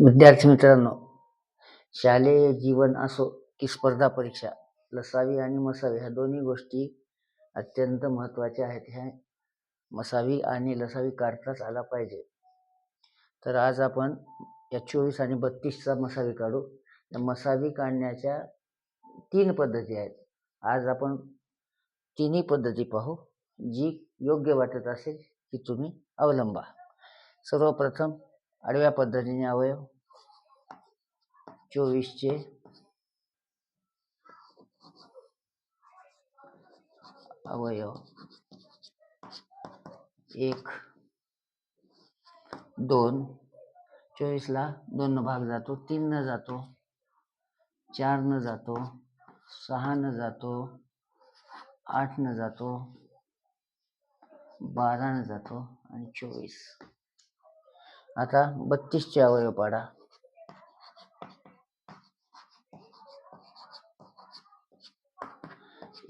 विद्यार्थी मित्रांनो शालेय जीवन असो की स्पर्धा परीक्षा लसावी आणि मसावी ह्या दोन्ही गोष्टी अत्यंत महत्त्वाच्या आहेत. ह्या मसावी आणि लसावी काढताच आला पाहिजे. तर आज आपण या चोवीस आणि बत्तीसचा मसावी काढू. या मसावी काढण्याच्या तीन पद्धती आहेत. आज आपण तिन्ही पद्धती पाहू जी योग्य वाटत असेल ती तुम्ही अवलंबा. सर्वप्रथम आडव्या पद्धतीने अवयव. चोवीसचे. अवयव. एक. दोन. चोवीसला दोन भाग जातो. तीन न जातो. चार न जातो. सहा न जातो. आठ न जातो. बारा न जातो. आणि चोवीस. आता बत्तीसचे अवयव पाडा.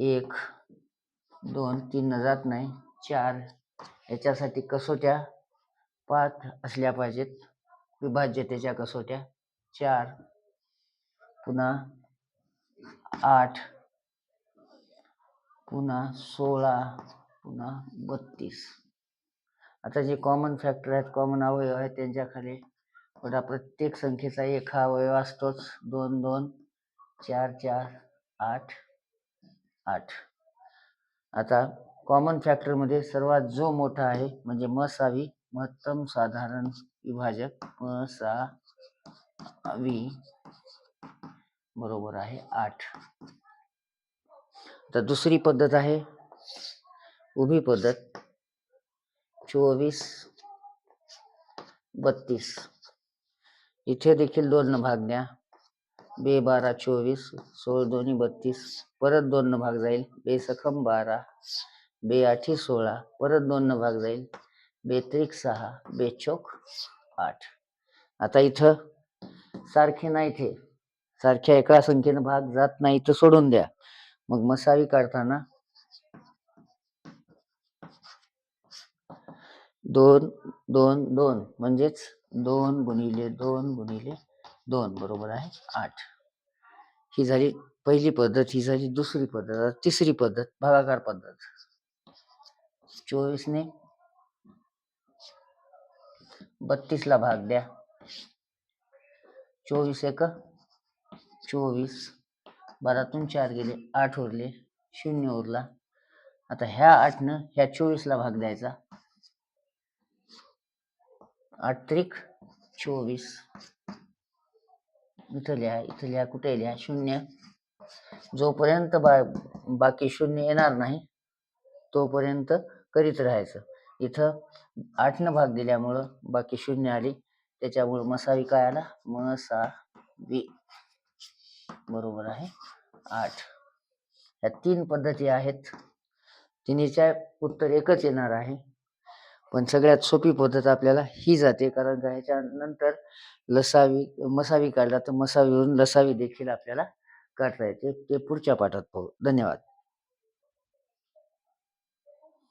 एक दोन तीन जात नाही. चार याच्यासाठी कसोट्या पाच असल्या पाहिजेत. विभाज्यतेच्या कसोट्या. चार पुन्हा आठ पुन्हा सोळा पुन्हा बत्तीस. आता जे कॉमन फॅक्टर आहेत कॉमन अवयव आहेत त्यांच्याखाली बघा प्रत्येक संख्येचा एक हा अवयव असतोच. दोन दोन चार चार आठ आठ. आता कॉमन फॅक्टरमध्ये सर्वात जो मोठा आहे म्हणजे मसावी महत्तम साधारण विभाजक मसावी बरोबर आहे आठ. तर दुसरी पद्धत आहे उभी पद्धत. चोवीस बत्तीस. इथे देखील दोन भाग द्या. बे बारा चोवीस सोळ दोन्ही बत्तीस. परत दोन भाग जाईल. बे सखम बारा. बे आठी सोळा. परत दोन भाग जाईल. बेत्रिक सहा. बेचोक आठ. आता इथं सारखे नाही थे सारख्या एका संख्येनं भाग जात नाही तर सोडून द्या. मग मसावी काढताना दोन दोन दोन. म्हणजेच दोन गुणिले दोन गुणिले दोन. बरोबर आहे? आठ. ही झाली पहिली पद्धत ही झाली दुसरी पद्धत तिसरी पद्धत भागाकार पद्धत. चोवीसने बत्तीसला भाग द्या. चोवीस एक. चोवीस. बारातून चार गेले आठ उरले शून्य उरला. आता ह्या आठनं ह्या चोवीसला भाग द्यायचा. आठ त्रिक चोवीस. इथं लिहा इथं लिहा कुठे लिहा? शून्य. जोपर्यंत बा बाकी शून्य येणार नाही तोपर्यंत करीत राहायचं. इथं आठनं भाग दिल्यामुळं बाकी शून्य आली. त्याच्यामुळं मसावी काय आला? मसावी. बरोबर आहे. आठ. ह्या तीन पद्धती आहेत. तिन्हीच्या उत्तर एकच येणार आहे. पण सगळ्यात सोपी पद्धत आपल्याला ही जाते. कारण का ह्याच्यानंतर लसावी मसावी काढला तर मसावीवरून लसावी देखील आपल्याला काढता येते. ते पुढच्या पाठात पाहू. धन्यवाद.